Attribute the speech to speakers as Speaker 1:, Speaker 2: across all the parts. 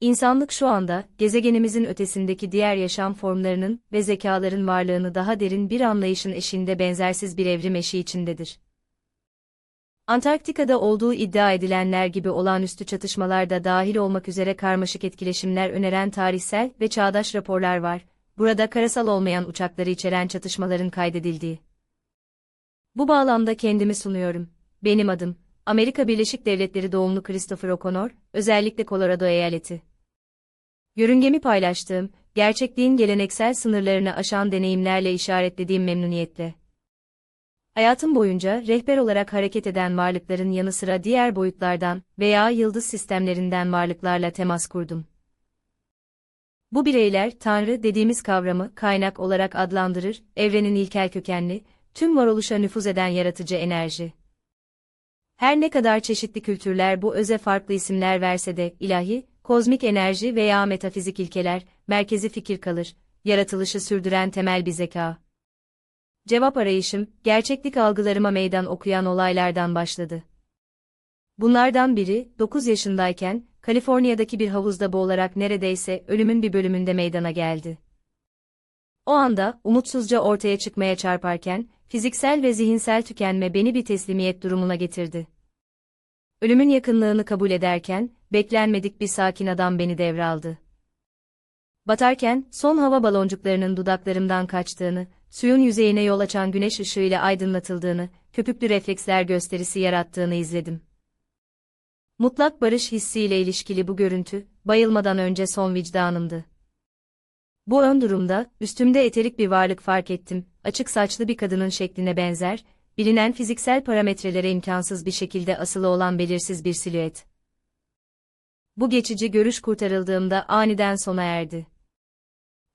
Speaker 1: İnsanlık şu anda, gezegenimizin ötesindeki diğer yaşam formlarının ve zekaların varlığını daha derin bir anlayışın eşiğinde benzersiz bir evrim eşiği içindedir. Antarktika'da olduğu iddia edilenler gibi olağanüstü çatışmalar da dahil olmak üzere karmaşık etkileşimler öneren tarihsel ve çağdaş raporlar var, burada karasal olmayan uçakları içeren çatışmaların kaydedildiği. Bu bağlamda kendimi sunuyorum. Benim adım, Amerika Birleşik Devletleri doğumlu Christopher O'Connor, özellikle Colorado eyaleti. Yörüngemi paylaştığım, gerçekliğin geleneksel sınırlarını aşan deneyimlerle işaretlediğim memnuniyetle. Hayatım boyunca rehber olarak hareket eden varlıkların yanı sıra diğer boyutlardan veya yıldız sistemlerinden varlıklarla temas kurdum. Bu bireyler Tanrı dediğimiz kavramı kaynak olarak adlandırır, evrenin ilkel kökenli, tüm varoluşa nüfuz eden yaratıcı enerji. Her ne kadar çeşitli kültürler bu öze farklı isimler verse de ilahi, kozmik enerji veya metafizik ilkeler, merkezi fikir kalır, yaratılışı sürdüren temel bir zeka. Cevap arayışım, gerçeklik algılarıma meydan okuyan olaylardan başladı. Bunlardan biri, 9 yaşındayken, Kaliforniya'daki bir havuzda boğularak neredeyse ölümün bir bölümünde meydana geldi. O anda, umutsuzca ortaya çıkmaya çarparken, fiziksel ve zihinsel tükenme beni bir teslimiyet durumuna getirdi. Ölümün yakınlığını kabul ederken, beklenmedik bir sakin adam beni devraldı. Batarken, son hava baloncuklarının dudaklarımdan kaçtığını, suyun yüzeyine yol açan güneş ışığıyla aydınlatıldığını, köpüklü refleksler gösterisi yarattığını izledim. Mutlak barış hissiyle ilişkili bu görüntü, bayılmadan önce son vicdanımdı. Bu ön durumda, üstümde eterik bir varlık fark ettim, açık saçlı bir kadının şekline benzer, bilinen fiziksel parametrelere imkansız bir şekilde asılı olan belirsiz bir silüet. Bu geçici görüş kurtarıldığımda aniden sona erdi.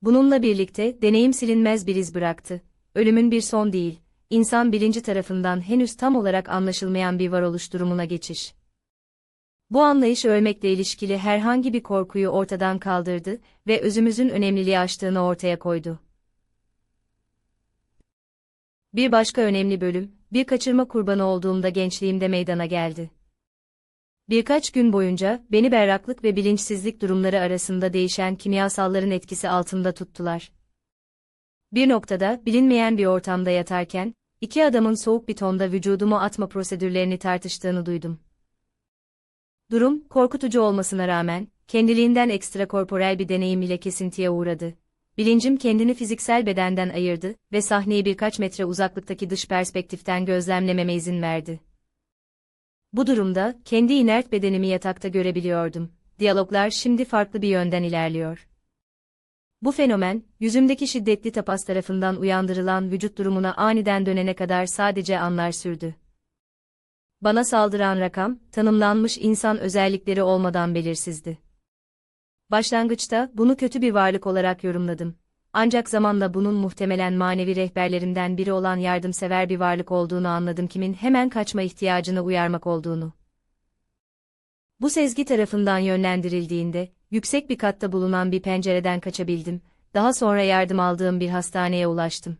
Speaker 1: Bununla birlikte deneyim silinmez bir iz bıraktı. Ölümün bir son değil, insan bilinci tarafından henüz tam olarak anlaşılmayan bir varoluş durumuna geçiş. Bu anlayış ölmekle ilişkili herhangi bir korkuyu ortadan kaldırdı ve özümüzün önemliliği aştığını ortaya koydu. Bir başka önemli bölüm, bir kaçırma kurbanı olduğumda gençliğimde meydana geldi. Birkaç gün boyunca beni berraklık ve bilinçsizlik durumları arasında değişen kimyasalların etkisi altında tuttular. Bir noktada bilinmeyen bir ortamda yatarken, iki adamın soğuk bir tonda vücudumu atma prosedürlerini tartıştığını duydum. Durum, korkutucu olmasına rağmen, kendiliğinden ekstrakorporel bir deneyim ile kesintiye uğradı. Bilincim kendini fiziksel bedenden ayırdı ve sahneyi birkaç metre uzaklıktaki dış perspektiften gözlemlememe izin verdi. Bu durumda, kendi inert bedenimi yatakta görebiliyordum. Diyaloglar şimdi farklı bir yönden ilerliyor. Bu fenomen, yüzümdeki şiddetli tapas tarafından uyandırılan vücut durumuna aniden dönene kadar sadece anlar sürdü. Bana saldıran rakam, tanımlanmış insan özellikleri olmadan belirsizdi. Başlangıçta bunu kötü bir varlık olarak yorumladım. Ancak zamanla bunun muhtemelen manevi rehberlerimden biri olan yardımsever bir varlık olduğunu anladım kimin hemen kaçma ihtiyacını uyarmak olduğunu. Bu sezgi tarafından yönlendirildiğinde, yüksek bir katta bulunan bir pencereden kaçabildim, daha sonra yardım aldığım bir hastaneye ulaştım.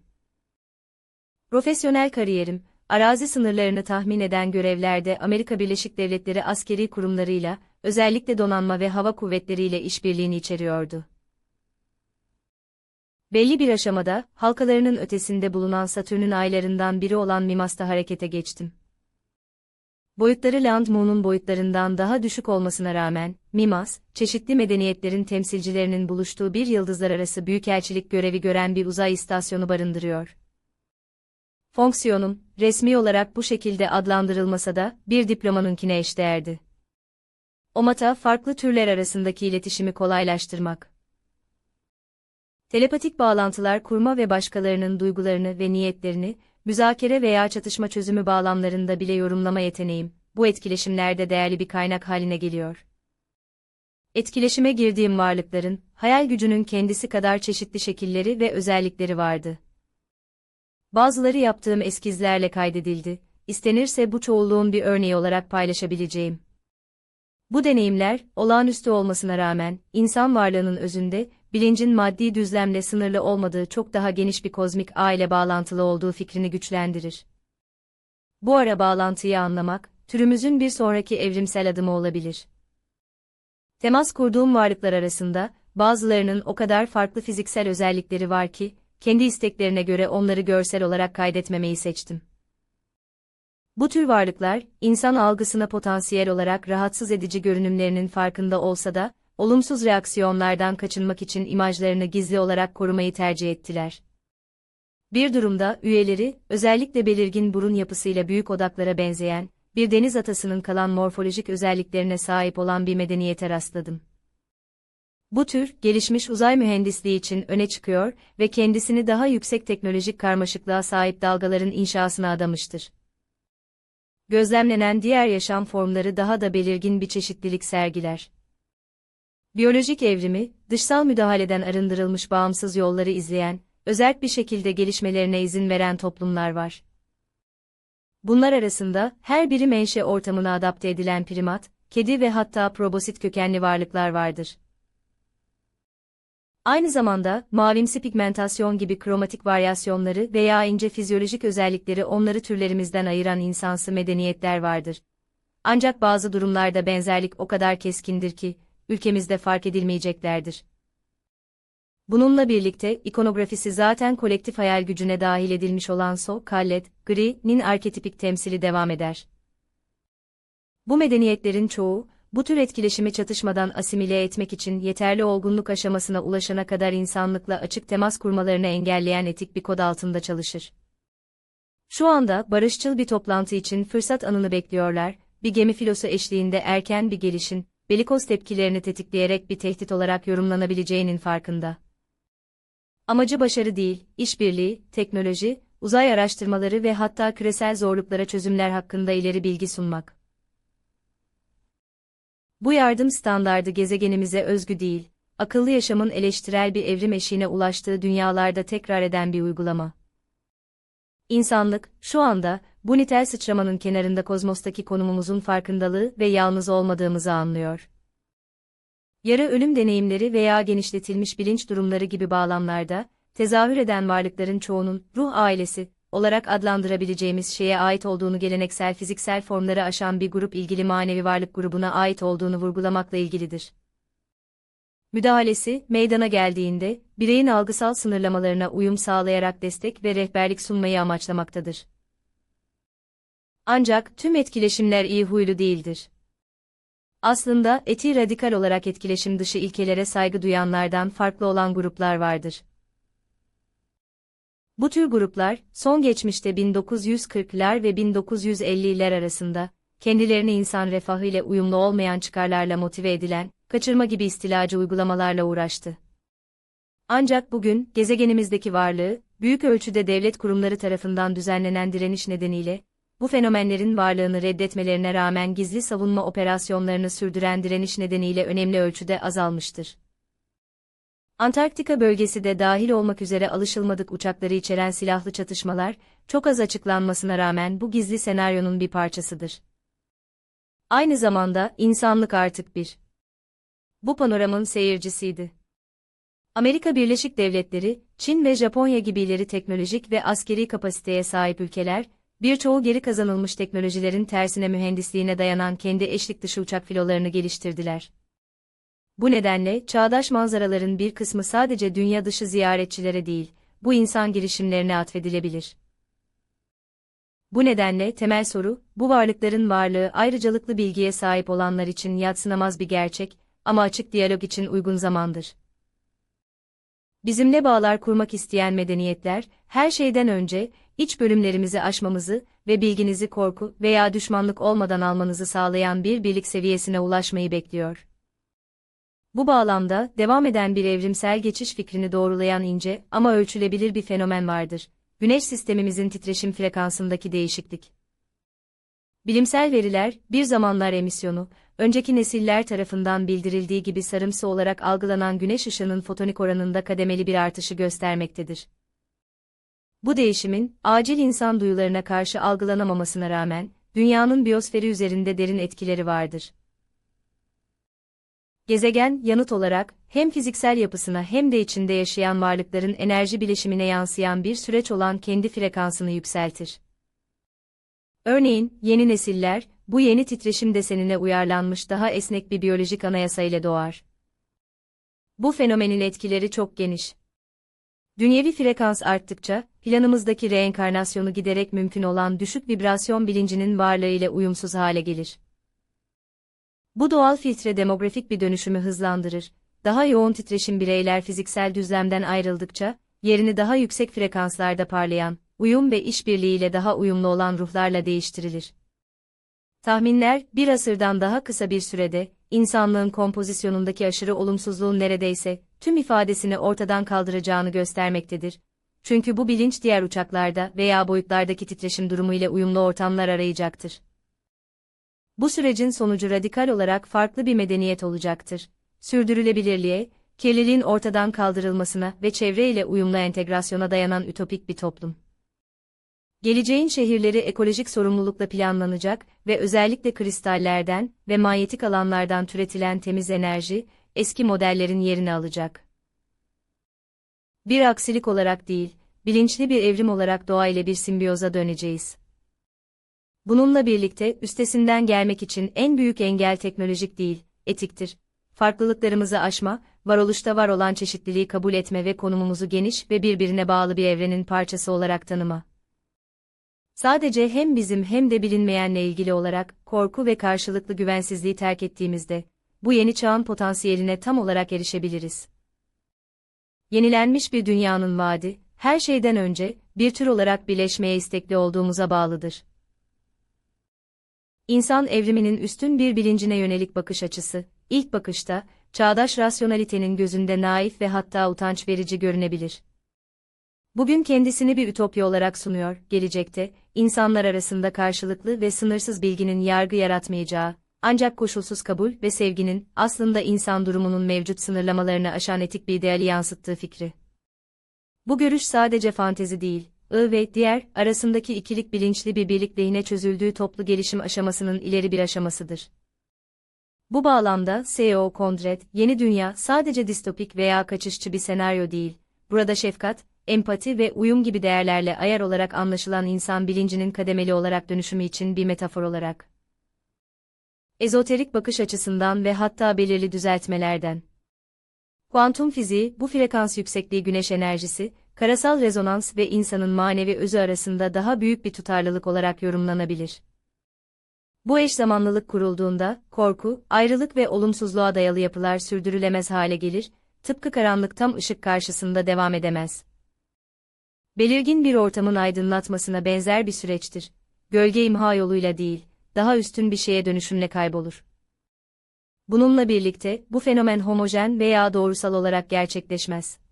Speaker 1: Profesyonel kariyerim, arazi sınırlarını tahmin eden görevlerde Amerika Birleşik Devletleri askeri kurumlarıyla, özellikle donanma ve hava kuvvetleriyle işbirliğini içeriyordu. Belli bir aşamada, halkalarının ötesinde bulunan Satürn'ün aylarından biri olan Mimas'ta harekete geçtim. Boyutları Landmoon'un boyutlarından daha düşük olmasına rağmen, Mimas, çeşitli medeniyetlerin temsilcilerinin buluştuğu bir yıldızlar arası büyükelçilik görevi gören bir uzay istasyonu barındırıyor. Fonksiyonum, resmi olarak bu şekilde adlandırılmasa da, bir diplomanınkine eşdeğerdi. Omata farklı türler arasındaki iletişimi kolaylaştırmak. Telepatik bağlantılar kurma ve başkalarının duygularını ve niyetlerini, müzakere veya çatışma çözümü bağlamlarında bile yorumlama yeteneğim, bu etkileşimlerde değerli bir kaynak haline geliyor. Etkileşime girdiğim varlıkların, hayal gücünün kendisi kadar çeşitli şekilleri ve özellikleri vardı. Bazıları yaptığım eskizlerle kaydedildi, istenirse bu çoğulluğun bir örneği olarak paylaşabileceğim. Bu deneyimler, olağanüstü olmasına rağmen, insan varlığının özünde, bilincin maddi düzlemle sınırlı olmadığı çok daha geniş bir kozmik ağ ile bağlantılı olduğu fikrini güçlendirir. Bu ara bağlantıyı anlamak, türümüzün bir sonraki evrimsel adımı olabilir. Temas kurduğum varlıklar arasında, bazılarının o kadar farklı fiziksel özellikleri var ki, kendi isteklerine göre onları görsel olarak kaydetmemeyi seçtim. Bu tür varlıklar, insan algısına potansiyel olarak rahatsız edici görünümlerinin farkında olsa da, olumsuz reaksiyonlardan kaçınmak için imajlarını gizli olarak korumayı tercih ettiler. Bir durumda, üyeleri, özellikle belirgin burun yapısıyla büyük odaklara benzeyen, bir deniz atasının kalan morfolojik özelliklerine sahip olan bir medeniyete rastladım. Bu tür, gelişmiş uzay mühendisliği için öne çıkıyor ve kendisini daha yüksek teknolojik karmaşıklığa sahip dalgaların inşasına adamıştır. Gözlemlenen diğer yaşam formları daha da belirgin bir çeşitlilik sergiler. Biyolojik evrimi, dışsal müdahaleden arındırılmış bağımsız yolları izleyen, özerk bir şekilde gelişmelerine izin veren toplumlar var. Bunlar arasında, her biri menşe ortamına adapte edilen primat, kedi ve hatta probosit kökenli varlıklar vardır. Aynı zamanda, mavimsi pigmentasyon gibi kromatik varyasyonları veya ince fizyolojik özellikleri onları türlerimizden ayıran insansı medeniyetler vardır. Ancak bazı durumlarda benzerlik o kadar keskindir ki, ülkemizde fark edilmeyeceklerdir. Bununla birlikte, ikonografisi zaten kolektif hayal gücüne dahil edilmiş olan So, Kallet, Gri'nin arketipik temsili devam eder. Bu medeniyetlerin çoğu, bu tür etkileşimi çatışmadan asimile etmek için yeterli olgunluk aşamasına ulaşana kadar insanlıkla açık temas kurmalarını engelleyen etik bir kod altında çalışır. Şu anda barışçıl bir toplantı için fırsat anını bekliyorlar, bir gemi filosu eşliğinde erken bir gelişin, belikoz tepkilerini tetikleyerek bir tehdit olarak yorumlanabileceğinin farkında. Amacı başarı değil, işbirliği, teknoloji, uzay araştırmaları ve hatta küresel zorluklara çözümler hakkında ileri bilgi sunmak. Bu yardım standardı gezegenimize özgü değil, akıllı yaşamın eleştirel bir evrim eşiğine ulaştığı dünyalarda tekrar eden bir uygulama. İnsanlık, şu anda, bu nitel sıçramanın kenarında kozmostaki konumumuzun farkındalığı ve yalnız olmadığımızı anlıyor. Yarı ölüm deneyimleri veya genişletilmiş bilinç durumları gibi bağlamlarda, tezahür eden varlıkların çoğunun, ruh ailesi, olarak adlandırabileceğimiz şeye ait olduğunu geleneksel fiziksel formları aşan bir grup ilgili manevi varlık grubuna ait olduğunu vurgulamakla ilgilidir. Müdahalesi, meydana geldiğinde, bireyin algısal sınırlamalarına uyum sağlayarak destek ve rehberlik sunmayı amaçlamaktadır. Ancak tüm etkileşimler iyi huylu değildir. Aslında eti radikal olarak etkileşim dışı ilkelere saygı duyanlardan farklı olan gruplar vardır. Bu tür gruplar, son geçmişte 1940'lar ve 1950'ler arasında, kendilerini insan refahı ile uyumlu olmayan çıkarlarla motive edilen, kaçırma gibi istilacı uygulamalarla uğraştı. Ancak bugün, gezegenimizdeki varlığı, büyük ölçüde devlet kurumları tarafından düzenlenen direniş nedeniyle, bu fenomenlerin varlığını reddetmelerine rağmen gizli savunma operasyonlarını sürdüren direniş nedeniyle önemli ölçüde azalmıştır. Antarktika bölgesi de dahil olmak üzere alışılmadık uçakları içeren silahlı çatışmalar, çok az açıklanmasına rağmen bu gizli senaryonun bir parçasıdır. Aynı zamanda insanlık artık bir. Bu panoramın seyircisiydi. Amerika Birleşik Devletleri, Çin ve Japonya gibi ileri teknolojik ve askeri kapasiteye sahip ülkeler, birçoğu geri kazanılmış teknolojilerin tersine mühendisliğine dayanan kendi eşlik dışı uçak filolarını geliştirdiler. Bu nedenle çağdaş manzaraların bir kısmı sadece dünya dışı ziyaretçilere değil, bu insan girişimlerine atfedilebilir. Bu nedenle temel soru, bu varlıkların varlığı ayrıcalıklı bilgiye sahip olanlar için yatsınamaz bir gerçek ama açık diyalog için uygun zamandır. Bizimle bağlar kurmak isteyen medeniyetler, her şeyden önce, iç bölümlerimizi aşmamızı ve bilginizi korku veya düşmanlık olmadan almanızı sağlayan bir birlik seviyesine ulaşmayı bekliyor. Bu bağlamda, devam eden bir evrimsel geçiş fikrini doğrulayan ince ama ölçülebilir bir fenomen vardır. Güneş sistemimizin titreşim frekansındaki değişiklik. Bilimsel veriler, bir zamanlar emisyonu, önceki nesiller tarafından bildirildiği gibi sarımsı olarak algılanan güneş ışığının fotonik oranında kademeli bir artışı göstermektedir. Bu değişimin, acil insan duyularına karşı algılanamamasına rağmen, dünyanın biyosferi üzerinde derin etkileri vardır. Gezegen, yanıt olarak, hem fiziksel yapısına hem de içinde yaşayan varlıkların enerji bileşimine yansıyan bir süreç olan kendi frekansını yükseltir. Örneğin, yeni nesiller, bu yeni titreşim desenine uyarlanmış daha esnek bir biyolojik anayasa ile doğar. Bu fenomenin etkileri çok geniş. Dünyevi frekans arttıkça, planımızdaki reenkarnasyonu giderek mümkün olan düşük vibrasyon bilincinin varlığı ile uyumsuz hale gelir. Bu doğal filtre demografik bir dönüşümü hızlandırır. Daha yoğun titreşim bireyler fiziksel düzlemden ayrıldıkça, yerini daha yüksek frekanslarda parlayan, uyum ve işbirliğiyle daha uyumlu olan ruhlarla değiştirilir. Tahminler, bir asırdan daha kısa bir sürede, insanlığın kompozisyonundaki aşırı olumsuzluğun neredeyse, tüm ifadesini ortadan kaldıracağını göstermektedir. Çünkü bu bilinç diğer uçaklarda veya boyutlardaki titreşim durumu ile uyumlu ortamlar arayacaktır. Bu sürecin sonucu radikal olarak farklı bir medeniyet olacaktır. Sürdürülebilirliğe, kirliliğin ortadan kaldırılmasına ve çevre ile uyumlu entegrasyona dayanan ütopik bir toplum. Geleceğin şehirleri ekolojik sorumlulukla planlanacak ve özellikle kristallerden ve manyetik alanlardan türetilen temiz enerji, eski modellerin yerini alacak. Bir aksilik olarak değil, bilinçli bir evrim olarak doğa ile bir simbiyoza döneceğiz. Bununla birlikte üstesinden gelmek için en büyük engel teknolojik değil, etiktir. Farklılıklarımızı aşma, varoluşta var olan çeşitliliği kabul etme ve konumumuzu geniş ve birbirine bağlı bir evrenin parçası olarak tanıma. Sadece hem bizim hem de bilinmeyenle ilgili olarak korku ve karşılıklı güvensizliği terk ettiğimizde bu yeni çağın potansiyeline tam olarak erişebiliriz. Yenilenmiş bir dünyanın vaadi, her şeyden önce bir tür olarak birleşmeye istekli olduğumuza bağlıdır. İnsan evriminin üstün bir bilincine yönelik bakış açısı, ilk bakışta, çağdaş rasyonalitenin gözünde naif ve hatta utanç verici görünebilir. Bugün kendisini bir ütopya olarak sunuyor, gelecekte, insanlar arasında karşılıklı ve sınırsız bilginin yargı yaratmayacağı, ancak koşulsuz kabul ve sevginin aslında insan durumunun mevcut sınırlamalarını aşan etik bir ideali yansıttığı fikri. Bu görüş sadece fantezi değil, I ve diğer arasındaki ikilik bilinçli bir birlik lehine çözüldüğü toplu gelişim aşamasının ileri bir aşamasıdır. Bu bağlamda C.O. Condret, Yeni Dünya sadece distopik veya kaçışçı bir senaryo değil, burada şefkat, empati ve uyum gibi değerlerle ayar olarak anlaşılan insan bilincinin kademeli olarak dönüşümü için bir metafor olarak. Ezoterik bakış açısından ve hatta belirli düzeltmelerden. Kuantum fiziği, bu frekans yüksekliği güneş enerjisi, karasal rezonans ve insanın manevi özü arasında daha büyük bir tutarlılık olarak yorumlanabilir. Bu eş zamanlılık kurulduğunda, korku, ayrılık ve olumsuzluğa dayalı yapılar sürdürülemez hale gelir, tıpkı karanlık tam ışık karşısında devam edemez. Belirgin bir ortamın aydınlatmasına benzer bir süreçtir. Gölge imha yoluyla değil, daha üstün bir şeye dönüşümle kaybolur. Bununla birlikte, bu fenomen homojen veya doğrusal olarak gerçekleşmez.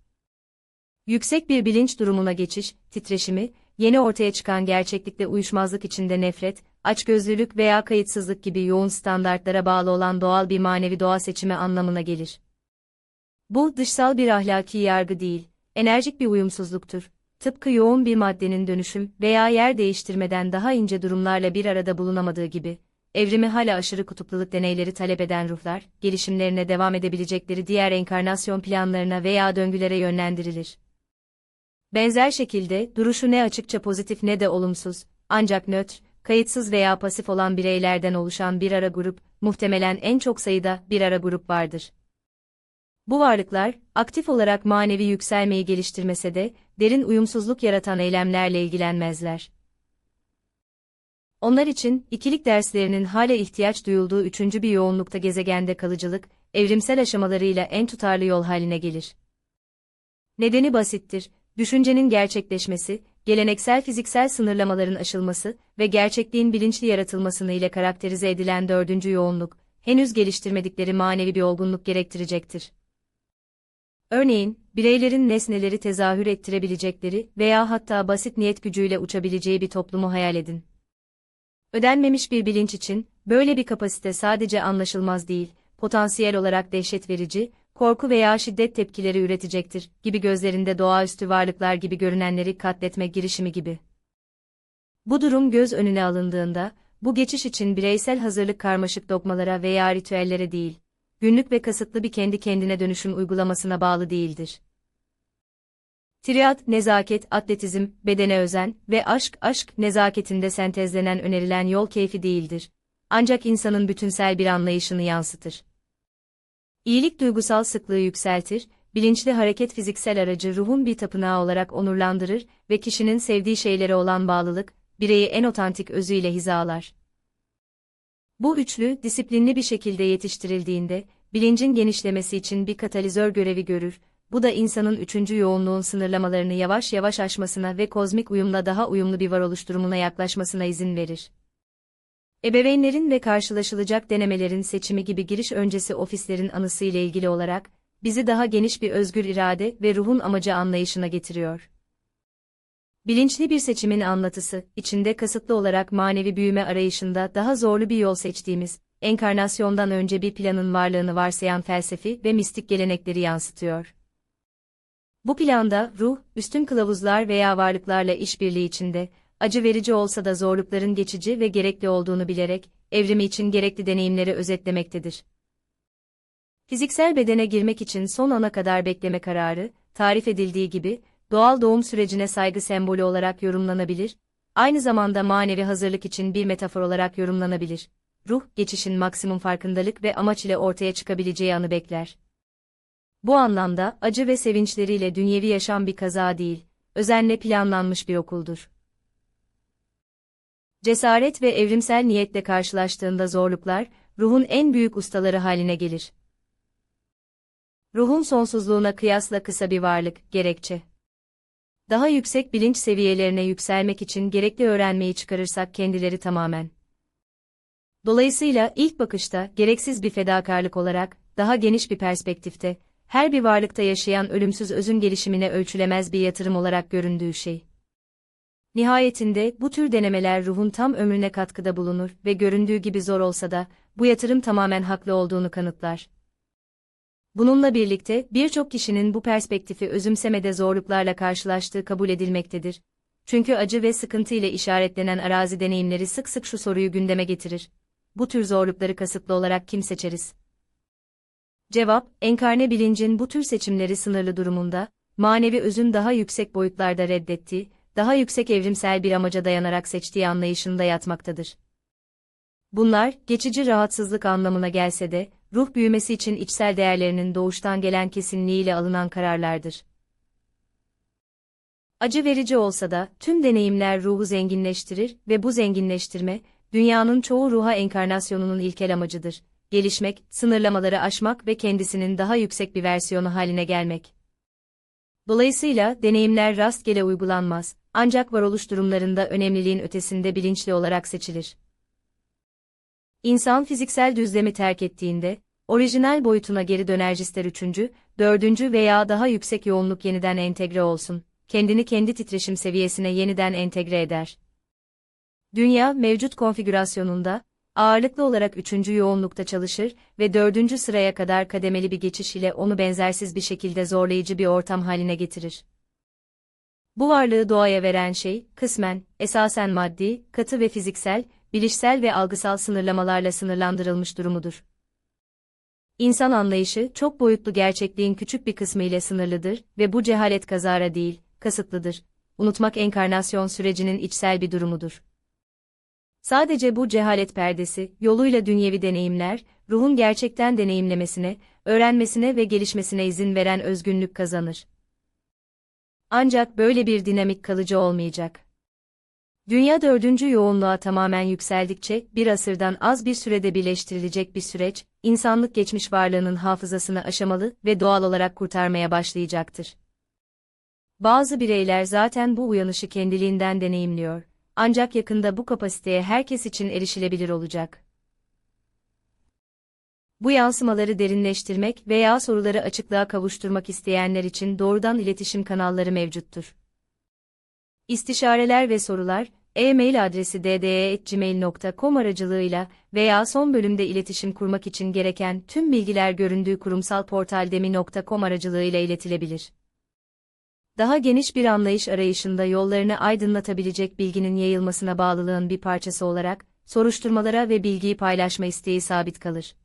Speaker 1: Yüksek bir bilinç durumuna geçiş, titreşimi, yeni ortaya çıkan gerçeklikle uyuşmazlık içinde nefret, açgözlülük veya kayıtsızlık gibi yoğun standartlara bağlı olan doğal bir manevi doğa seçimi anlamına gelir. Bu, dışsal bir ahlaki yargı değil, enerjik bir uyumsuzluktur. Tıpkı yoğun bir maddenin dönüşüm veya yer değiştirmeden daha ince durumlarla bir arada bulunamadığı gibi, evrimi hala aşırı kutupluluk deneyleri talep eden ruhlar, gelişimlerine devam edebilecekleri diğer enkarnasyon planlarına veya döngülere yönlendirilir. Benzer şekilde, duruşu ne açıkça pozitif ne de olumsuz, ancak nötr, kayıtsız veya pasif olan bireylerden oluşan bir ara grup, muhtemelen en çok sayıda bir ara grup vardır. Bu varlıklar, aktif olarak manevi yükselmeyi geliştirmese de, derin uyumsuzluk yaratan eylemlerle ilgilenmezler. Onlar için, ikilik derslerinin hala ihtiyaç duyulduğu üçüncü bir yoğunlukta gezegende kalıcılık, evrimsel aşamalarıyla en tutarlı yol haline gelir. Nedeni basittir, düşüncenin gerçekleşmesi, geleneksel fiziksel sınırlamaların aşılması ve gerçekliğin bilinçli yaratılmasını ile karakterize edilen dördüncü yoğunluk, henüz geliştirmedikleri manevi bir olgunluk gerektirecektir. Örneğin, bireylerin nesneleri tezahür ettirebilecekleri veya hatta basit niyet gücüyle uçabileceği bir toplumu hayal edin. Ödenmemiş bir bilinç için, böyle bir kapasite sadece anlaşılmaz değil, potansiyel olarak dehşet verici, korku veya şiddet tepkileri üretecektir, gibi gözlerinde doğaüstü varlıklar gibi görünenleri katletme girişimi gibi. Bu durum göz önüne alındığında, bu geçiş için bireysel hazırlık karmaşık dogmalara veya ritüellere değil, günlük ve kasıtlı bir kendi kendine dönüşüm uygulamasına bağlı değildir. Triyat, nezaket, atletizm, bedene özen ve aşk, aşk, nezaketinde sentezlenen önerilen yol keyfi değildir. Ancak insanın bütünsel bir anlayışını yansıtır. İyilik duygusal sıklığı yükseltir, bilinçli hareket fiziksel aracı ruhun bir tapınağı olarak onurlandırır ve kişinin sevdiği şeylere olan bağlılık, bireyi en otantik özüyle hizalar. Bu üçlü, disiplinli bir şekilde yetiştirildiğinde, bilincin genişlemesi için bir katalizör görevi görür, bu da insanın üçüncü yoğunluğun sınırlamalarını yavaş yavaş aşmasına ve kozmik uyumla daha uyumlu bir varoluş durumuna yaklaşmasına izin verir. Ebeveynlerin ve karşılaşılacak denemelerin seçimi gibi giriş öncesi ofislerin anısı ile ilgili olarak, bizi daha geniş bir özgür irade ve ruhun amacı anlayışına getiriyor. Bilinçli bir seçimin anlatısı, içinde kasıtlı olarak manevi büyüme arayışında daha zorlu bir yol seçtiğimiz, enkarnasyondan önce bir planın varlığını varsayan felsefi ve mistik gelenekleri yansıtıyor. Bu planda ruh, üstün kılavuzlar veya varlıklarla işbirliği içinde, acı verici olsa da zorlukların geçici ve gerekli olduğunu bilerek, evrimi için gerekli deneyimleri özetlemektedir. Fiziksel bedene girmek için son ana kadar bekleme kararı, tarif edildiği gibi, doğal doğum sürecine saygı sembolü olarak yorumlanabilir, aynı zamanda manevi hazırlık için bir metafor olarak yorumlanabilir. Ruh, geçişin maksimum farkındalık ve amaç ile ortaya çıkabileceği anı bekler. Bu anlamda, acı ve sevinçleriyle dünyevi yaşam bir kaza değil, özenle planlanmış bir okuldur. Cesaret ve evrimsel niyetle karşılaştığında zorluklar, ruhun en büyük ustaları haline gelir. Ruhun sonsuzluğuna kıyasla kısa bir varlık, gerekçe. Daha yüksek bilinç seviyelerine yükselmek için gerekli öğrenmeyi çıkarırsak kendileri tamamen. Dolayısıyla ilk bakışta gereksiz bir fedakarlık olarak, daha geniş bir perspektifte, her bir varlıkta yaşayan ölümsüz özün gelişimine ölçülemez bir yatırım olarak göründüğü şey. Nihayetinde bu tür denemeler ruhun tam ömrüne katkıda bulunur ve göründüğü gibi zor olsa da bu yatırım tamamen haklı olduğunu kanıtlar. Bununla birlikte birçok kişinin bu perspektifi özümsemede zorluklarla karşılaştığı kabul edilmektedir. Çünkü acı ve sıkıntı ile işaretlenen arazi deneyimleri sık sık şu soruyu gündeme getirir. Bu tür zorlukları kasıtlı olarak kim seçeriz? Cevap, enkarne bilincin bu tür seçimleri sınırlı durumunda, manevi özün daha yüksek boyutlarda reddettiği, daha yüksek evrimsel bir amaca dayanarak seçtiği anlayışında yatmaktadır. Bunlar, geçici rahatsızlık anlamına gelse de, ruh büyümesi için içsel değerlerinin doğuştan gelen kesinliğiyle alınan kararlardır. Acı verici olsa da, tüm deneyimler ruhu zenginleştirir ve bu zenginleştirme, dünyanın çoğu ruha enkarnasyonunun ilkel amacıdır. Gelişmek, sınırlamaları aşmak ve kendisinin daha yüksek bir versiyonu haline gelmek. Dolayısıyla, deneyimler rastgele uygulanmaz, ancak varoluş durumlarında önemliliğin ötesinde bilinçli olarak seçilir. İnsan fiziksel düzlemi terk ettiğinde, orijinal boyutuna geri döner ister üçüncü, dördüncü veya daha yüksek yoğunluk yeniden entegre olsun, kendini kendi titreşim seviyesine yeniden entegre eder. Dünya, mevcut konfigürasyonunda, ağırlıklı olarak üçüncü yoğunlukta çalışır ve dördüncü sıraya kadar kademeli bir geçiş ile onu benzersiz bir şekilde zorlayıcı bir ortam haline getirir. Bu varlığı doğaya veren şey, kısmen, esasen maddi, katı ve fiziksel, bilişsel ve algısal sınırlamalarla sınırlandırılmış durumudur. İnsan anlayışı çok boyutlu gerçekliğin küçük bir kısmı ile sınırlıdır ve bu cehalet kazara değil, kasıtlıdır. Unutmak enkarnasyon sürecinin içsel bir durumudur. Sadece bu cehalet perdesi, yoluyla dünyevi deneyimler, ruhun gerçekten deneyimlemesine, öğrenmesine ve gelişmesine izin veren özgünlük kazanır. Ancak böyle bir dinamik kalıcı olmayacak. Dünya dördüncü yoğunluğa tamamen yükseldikçe, bir asırdan az bir sürede birleştirilecek bir süreç, insanlık geçmiş varlığının hafızasını aşamalı ve doğal olarak kurtarmaya başlayacaktır. Bazı bireyler zaten bu uyanışı kendiliğinden deneyimliyor, ancak yakında bu kapasiteye herkes için erişilebilir olacak. Bu yansımaları derinleştirmek veya soruları açıklığa kavuşturmak isteyenler için doğrudan iletişim kanalları mevcuttur. İstişareler ve sorular, e-mail adresi dde.gmail.com aracılığıyla veya son bölümde iletişim kurmak için gereken tüm bilgiler göründüğü kurumsal portal demi.com aracılığıyla iletilebilir. Daha geniş bir anlayış arayışında yollarını aydınlatabilecek bilginin yayılmasına bağlılığın bir parçası olarak, soruşturmalara ve bilgiyi paylaşma isteği sabit kalır.